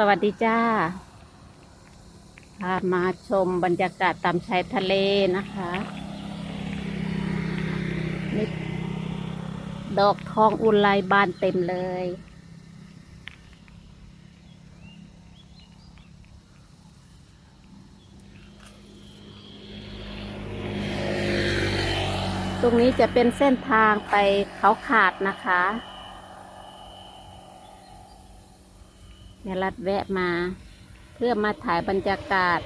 สวัสดีจ้า พามาชมบรรยากาศตามชายทะเลนะคะนี่ดอกทองอุไรบานเต็มเลย ตรงนี้จะเป็นเส้นทางไปเขาขาดนะคะเน ยรัดแวะมา เพื่อมาถ่ายบรรยากาศ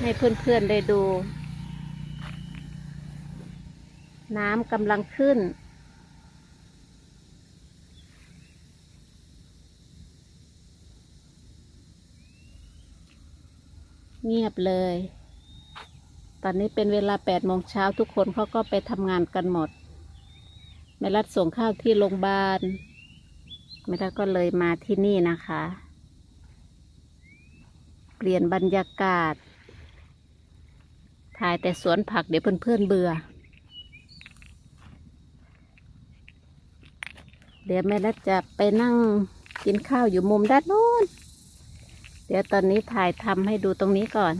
ให้เพื่อนๆได้ดู น้ำกำลังขึ้น เงียบเลย ตอนนี้เป็นเวลาแปดโมงเช้าทุกคนเขาก็ไปทำงานกันหมดแม่รัดส่งข้าวที่โรงพยาบาลแม่รัดก็เลยมาที่นี่นะคะ เปลี่ยนบรรยากาศ ถ่ายแต่สวนผักเดี๋ยวเพื่อนๆเบื่อ เดี๋ยวแม่รัดจะไปนั่งกินข้าวอยู่มุมด้านโน้น เดี๋ยวตอนนี้ถ่ายทำให้ดูตรงนี้ก่อน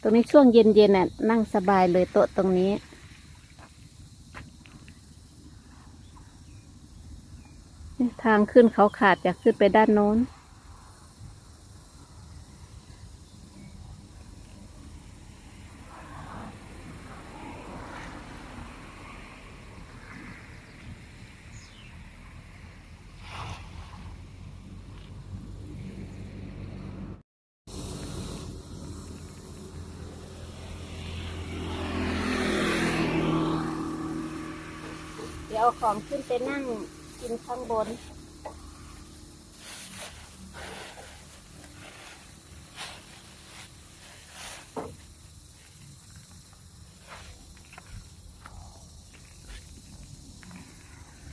ตรงนี้ช่วงเย็นๆน่ะนั่งสบายเลยโต๊ะตรงนี้ทางขึ้นเขาขาดจะขึ้นไปด้านโน้น เอาของขึ้นไปนั่งกินข้างบน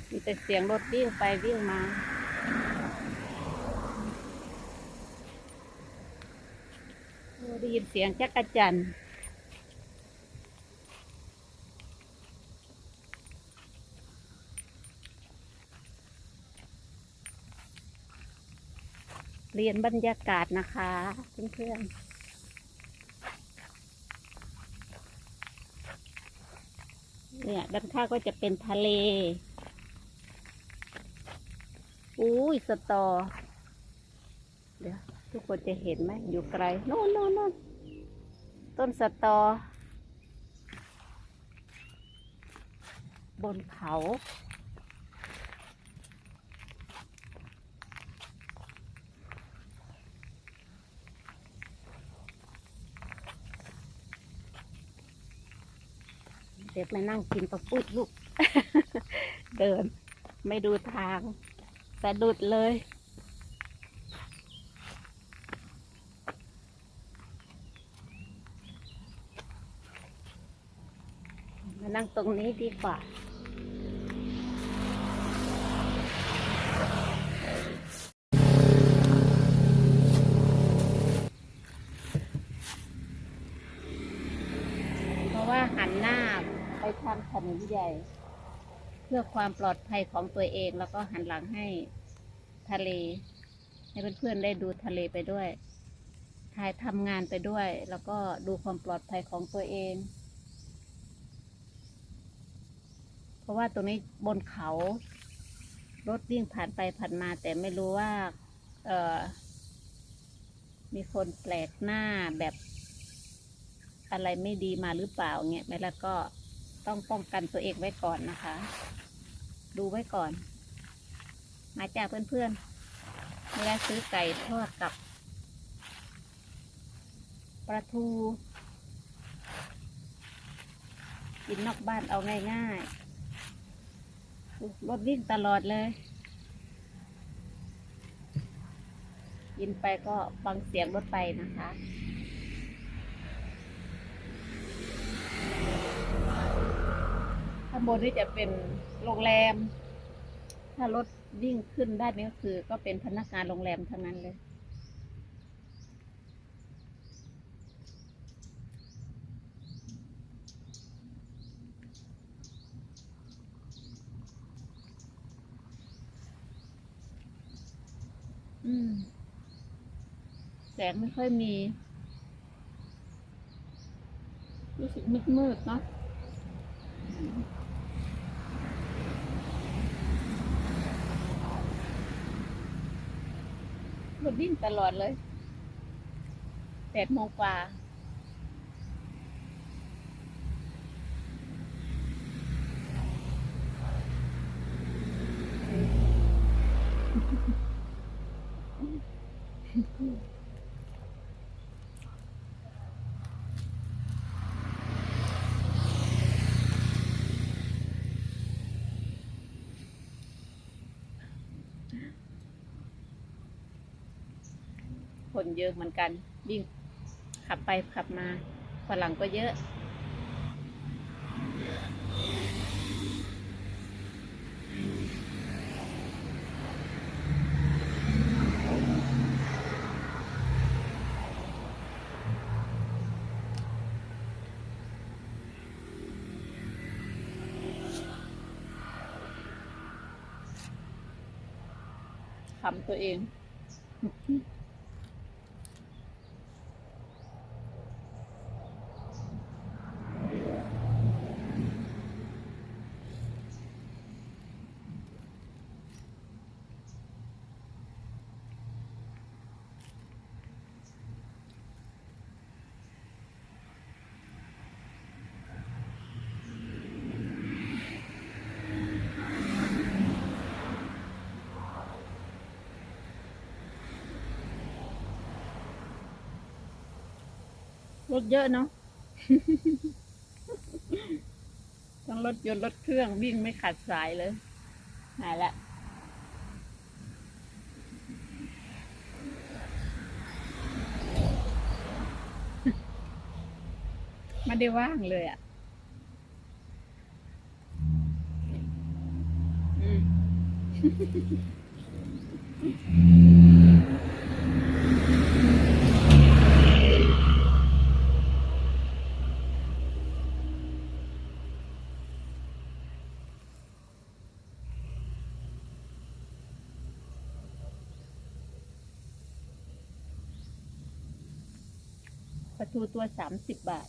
มีแต่เสียงรถวิ่งไปวิ่งมาได้ยินเสียงจักรจันทร์ เรียนบรรยากาศนะคะเพื่อนๆเนี่ยด้านข้างก็จะเป็นทะเล อุ้ยสตอ เดี๋ยว ทุกคนจะเห็นไหมอยู่ไกลโน่นโน่นโน่นต้นสตอ บนเขา ดี๋ยวมานั่งกินปลาปุ้ยลูก เดิน ไม่ดูทางสะดุดเลย มานั่งตรงนี้ดีกว่าเพราะว่าหันหน้า ทางถนนใหญ่ เพื่อความปลอดภัยของตัวเอง แล้วก็หันหลังให้ทะเล ให้เพื่อนๆได้ดูทะเลไปด้วยถ่ายทำงานไปด้วย แล้วก็ดูความปลอดภัยของตัวเอง เพราะว่าตรงนี้บนเขา รถวิ่งผ่านไปผ่านมา แต่ไม่รู้ว่าเออมีคนแปลกหน้าแบบอะไรไม่ดีมาหรือเปล่าเงี้ยแม่แล้วก็ ต้องป้องกันตัวเองไว้ก่อนนะคะ ดูไว้ก่อน มาจากเพื่อนๆไม่ได้ซื้อไก่ทอดกับปลาทูกินนอกบ้านเอาง่ายๆรถวิ่งตลอดเลยกินไปก็ฟังเสียงรถไปนะคะ ข้าง บนนี่จะเป็นโรงแรม ถ้ารถวิ่งขึ้นด้านนี้ก็คือ ก็เป็นพนักงานโรงแรมทั้งนั้นเลย อืม แสงไม่ค่อยมี รู้สึกมืดมืดๆเนาะ รถวิ่งตลอดเลยแปดโมงกว่า คนเยอะเหมือนกันวิ่งขับไปขับมาฝรั่งก็เยอะ ทำตัวเอง ถเยอะเนาะทั้งรถยนต์รถเครื่องวิ่งไม่ขาดสายเลย หายละไม่ได้ว่างเลยอะอืม ปลาทูตัวสามสิบบาท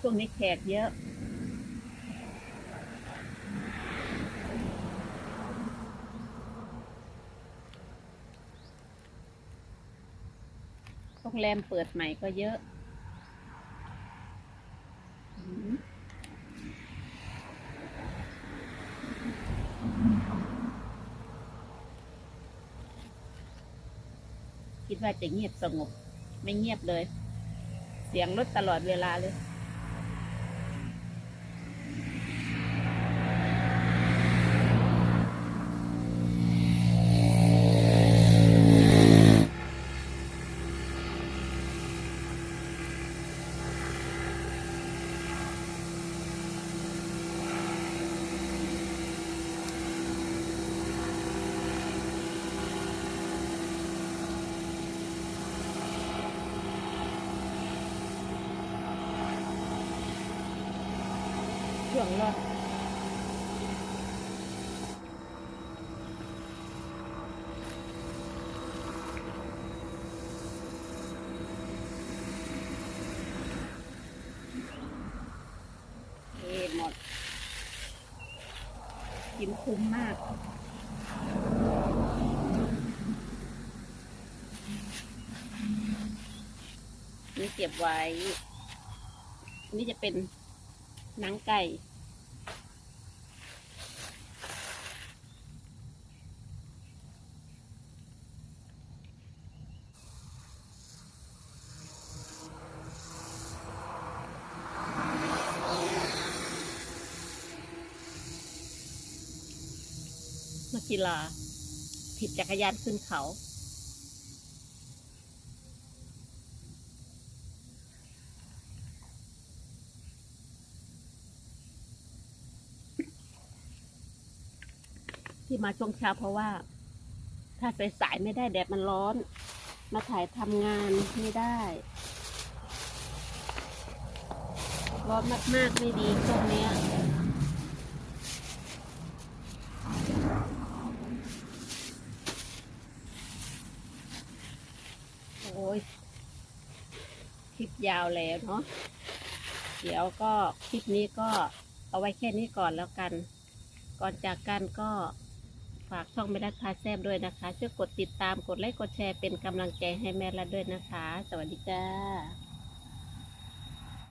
ช่วงนี้แขกเยอะโรงแรมเปิดใหม่ก็เยอะอืม คิด ว่าจะเงียบสงบ ไม่เงียบเลย เสียงรถตลอดเวลาเลย ช่วงรถเอหมดกินคุ้มมากนี่เก็บไว้ นี่จะเป็นหนังไก่ กีฬาถีบจักรยานขึ้นเขา ที่มาช่วงเช้าเพราะว่า ถ้าสายๆไม่ได้แดดมันร้อน มาถ่ายทำงานไม่ได้ ร้อนมากๆไม่ดีช่วงนี้ อ้ยคลิปยาวแล้วเนาะเดี๋ยวก็คลิปนี้ก็เอาไว้แค่นี้ก่อนแล้วกัน ก่อนจากกันก็ฝากช่องแม่รัดพาแซบด้วยนะคะช่วยกดติดตามกดไลค์กดแชร์เป็นกำลังใจให้แม่รัดด้วยนะคะ สวัสดีจ้า